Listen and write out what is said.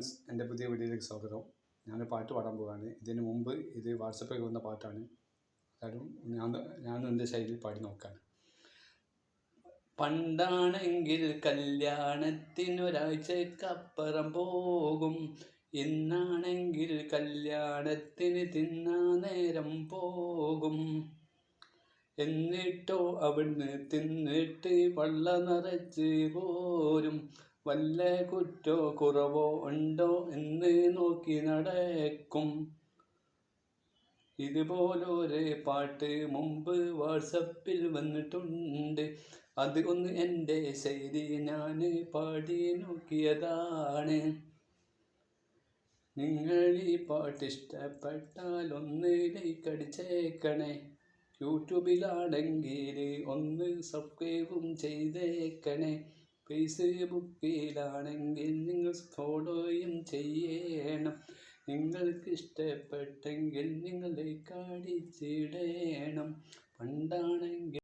Friends എന്റെ പുതിയ വീഡിയോയിലേക്ക് സ്വാഗതം. ഞാൻ പാട്ട് പാടാൻ പോവുകയാണ് ഇതിന് മുമ്പ് ഇത് വാട്സപ്പിൽ വന്ന പാട്ടാണ്. അതായത് ഞാൻ ഞാൻ എന്റെ ശൈലിയിൽ പാടി നോക്കാണ്. പണ്ടാണെങ്കിൽ കല്യാണത്തിനൊരാഴ്ചക്കപ്പുറം പോകും. ഇന്നാണെങ്കിൽ കല്യാണത്തിന് തിന്നാ നേരം പോകും. എന്നിട്ടോ അവിടുന്ന് തിന്നിട്ട് വള്ള നിറച്ച് പോരും. വല്ല കുറ്റോ കുറവോ ഉണ്ടോ എന്ന് നോക്കി നടക്കും. ഇതുപോലൊരു പാട്ട് മുമ്പ് വാട്സപ്പിൽ വന്നിട്ടുണ്ട്. അത് ഒന്ന് എന്റെ ശൈലി ഞാൻ പാടി നോക്കിയതാണ്. നിങ്ങൾ ഈ പാട്ട് ഇഷ്ടപ്പെട്ടാൽ ഒന്ന് ലൈക്ക് അടിച്ചേക്കണേ. യൂട്യൂബിലാണെങ്കിൽ ഒന്ന് സബ്സ്ക്രൈബും ചെയ്തേക്കണേ. ഫേസ്ബുക്കിലാണെങ്കിൽ നിങ്ങൾ ഫോളോയും ചെയ്യണം. നിങ്ങൾക്ക് ഇഷ്ടപ്പെട്ടെങ്കിൽ നിങ്ങൾ ലൈക്ക് പണ്ടാണെങ്കിൽ